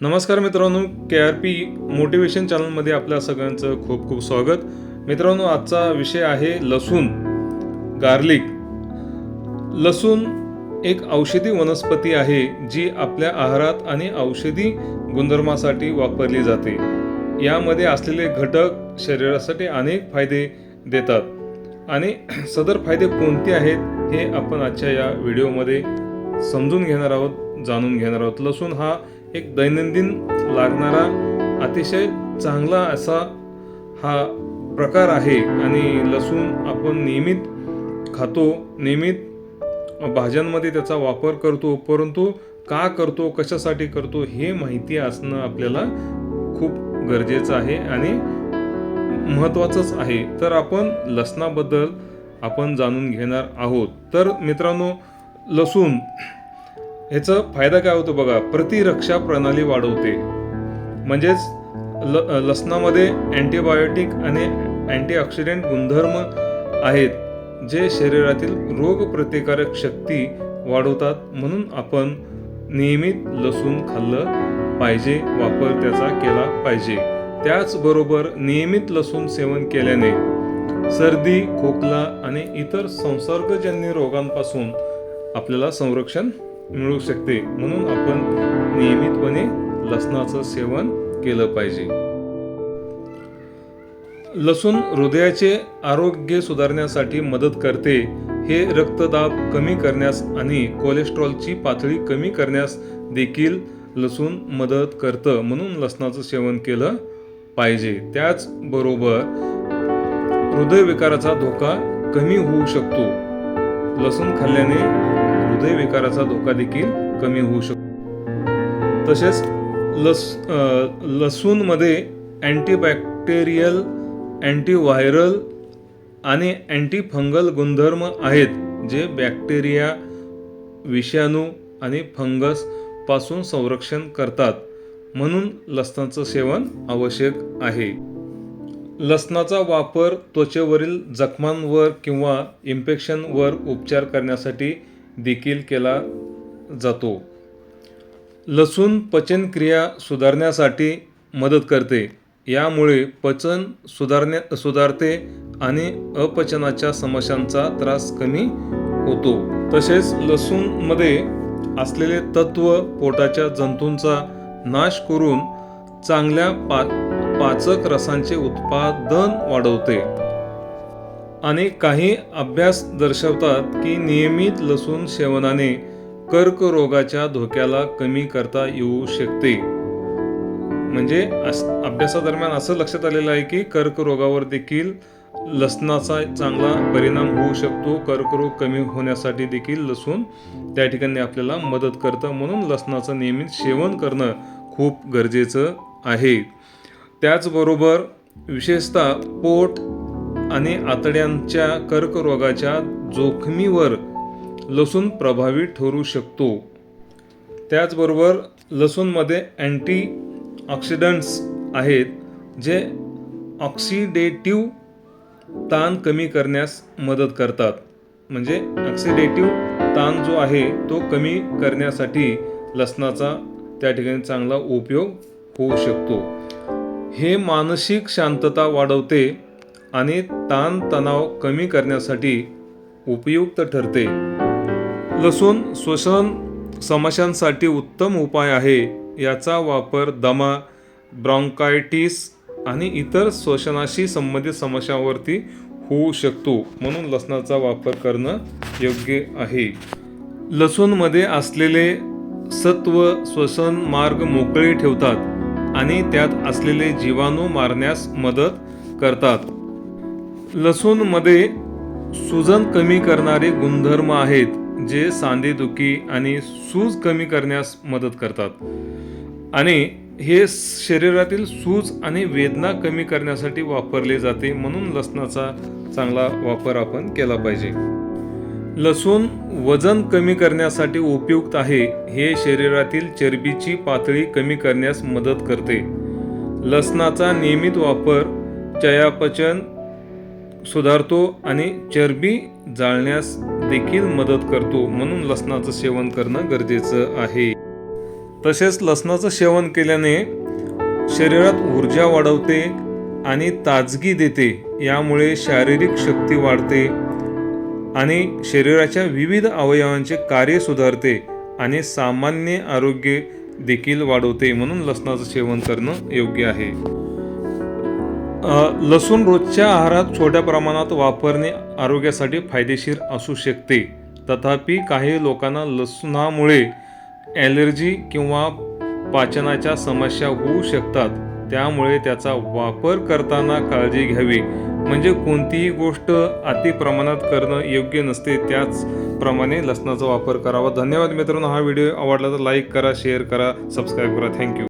नमस्कार मित्रांनो के R P motivation चॅनलमध्ये आपल्या सगळ्यांचं खूप खूप स्वागत. मित्रांनो आजचा विषय आहे लसूण गार्लिक लसूण एक औषधी वनस्पती आहे जी आपल्या आहारात आणि औषधी गुणधर्मासाठी वापरली जाते. यामध्ये असलेले घटक शरीरासाठी अनेक फायदे देतात. आणि सदर फायदे कोणते आहेत हे आपण आजच्या या व्हिडिओमध्ये समजून घेणार आहोत जाणून घेणार आहोत. लसूण हा एक दैनंदिन लागणारा अतिशय चांगला असा हा प्रकार आहे आणि लसूण आपण नियमित खातो नियमित भाज्यांमध्ये त्याचा वापर करतो परंतु का करतो कशासाठी करतो हे माहिती असणं आपल्याला खूप गरजेचं आहे आणि महत्त्वाचंच आहे. तर आपण लसणाबद्दल आपण जाणून घेणार आहोत. तर मित्रांनो लसूण ह्याचा फायदा काय होतो बघा प्रतिरक्षा प्रणाली वाढवते. म्हणजेच ल लसणामध्ये अँटीबायोटिक आणि अँटीऑक्सिडेंट गुणधर्म आहेत जे शरीरातील रोगप्रतिकारक शक्ती वाढवतात म्हणून आपण नियमित लसूण खाल्लं पाहिजे वापर त्याचा केला पाहिजे. त्याचबरोबर नियमित लसूण सेवन केल्याने सर्दी खोकला आणि इतर संसर्गजन्य रोगांपासून आपल्याला संरक्षण मिळू शकते. म्हणून आपण नियमितपणे लसणाचं सेवन केलं पाहिजे. लसूण हृदयाचे आरोग्य सुधारण्यासाठी मदत करते. हे रक्तदाब कमी करण्यास आणि कोलेस्ट्रॉलची पातळी कमी करण्यास देखील लसूण मदत करतं. म्हणून लसणाचं सेवन केलं पाहिजे. त्याचबरोबर हृदयविकाराचा धोका कमी होऊ शकतो. लसूण खाल्ल्याने हृदयविकाराचा धोका देखील कमी होऊ शकतो. तसेच लस लसूणमध्ये अँटीबॅक्टेरियल अँटीव्हायरल आणि अँटीफंगल गुणधर्म आहेत जे बॅक्टेरिया विषाणू आणि फंगसपासून संरक्षण करतात. म्हणून लसणाचं सेवन आवश्यक आहे. लसणाचा वापर त्वचेवरील जखमांवर किंवा इन्फेक्शनवर उपचार करण्यासाठी देखील केला जातो. लसूण पचनक्रिया सुधारण्यासाठी मदत करते. यामुळे पचन सुधारण्या सुधारते आणि अपचनाच्या समस्यांचा त्रास कमी होतो. तसेच लसूणमध्ये असलेले तत्व पोटाच्या जंतूंचा नाश करून चांगल्या पा पाचक रसांचे उत्पादन वाढवते. आणि काही अभ्यास दर्शवतात की नियमित लसूण सेवनाने कर्करोगाच्या धोक्याला कमी करता येऊ शकते. म्हणजे अभ्यासादरम्यान असं लक्षात आलेलं आहे की कर्करोगावर देखील लसणाचा चांगला परिणाम होऊ शकतो. कर्करोग कमी होण्यासाठी देखील लसूण त्या ठिकाणी आपल्याला मदत करतं. म्हणून लसणाचं नियमित सेवन करणं खूप गरजेचं आहे. त्याचबरोबर विशेषतः पोट आणि आतड्यांच्या कर्करोगाच्या जोखमीवर लसूण प्रभावी ठरू शकतो. त्याचबरोबर लसूणमध्ये अँटी ऑक्सिडंट्स आहेत जे ऑक्सिडेटिव्ह ताण कमी करण्यास मदत करतात. म्हणजे ऑक्सिडेटिव्ह ताण जो आहे तो कमी करण्यासाठी लसणाचा त्या ठिकाणी चांगला उपयोग होऊ शकतो. हे मानसिक शांतता वाढवते. आणि ताणतणाव कमी करण्यासाठी उपयुक्त ठरते. लसूण श्वसन समस्यांसाठी उत्तम उपाय आहे. याचा वापर दमा ब्रॉन्कायटिस आणि इतर श्वसनाशी संबंधित समस्यांवरती होऊ शकतो म्हणून लसणाचा वापर करणं योग्य आहे. लसूणमध्ये असलेले सत्व श्वसन मार्ग मोकळे ठेवतात आणि त्यात असलेले जीवाणू मारण्यास मदत करतात. लसूणमध्ये सुजन कमी करणारे गुणधर्म आहेत जे सांधेदुखी आणि सूज कमी करण्यास मदत करतात. आणि हे शरीरातील सूज आणि वेदना कमी करण्यासाठी वापरले जाते म्हणून लसणाचा चांगला वापर आपण केला पाहिजे. लसूण वजन कमी करण्यासाठी उपयुक्त आहे हे शरीरातील चरबीची पातळी कमी करण्यास मदत करते. लसणाचा नियमित वापर चयापचन सुधारतो आणि चरबी जाळण्यास देखील मदत करतो म्हणून लसणाचं सेवन करणं गरजेचं आहे. तसेच लसणाचं सेवन केल्याने शरीरात ऊर्जा वाढवते आणि ताजगी देते यामुळे शारीरिक शक्ती वाढते आणि शरीराच्या विविध अवयवांचे कार्य सुधारते आणि सामान्य आरोग्य देखील वाढवते म्हणून लसणाचं सेवन करणं योग्य आहे. लसूण रोजच्या आहारात छोट्या प्रमाणात वापरणे आरोग्यासाठी फायदेशीर असू शकते. तथापि काही लोकांना लसणामुळे ॲलर्जी किंवा पाचनाच्या समस्या होऊ शकतात. त्यामुळे त्याचा वापर करताना काळजी घ्यावी. म्हणजे कोणतीही गोष्ट अति प्रमाणात करणं योग्य नसते त्याचप्रमाणे लसणाचा वापर करावा. धन्यवाद मित्रांनो. हा व्हिडिओ आवडला तर लाईक करा शेअर करा सबस्क्राईब करा. थँक्यू.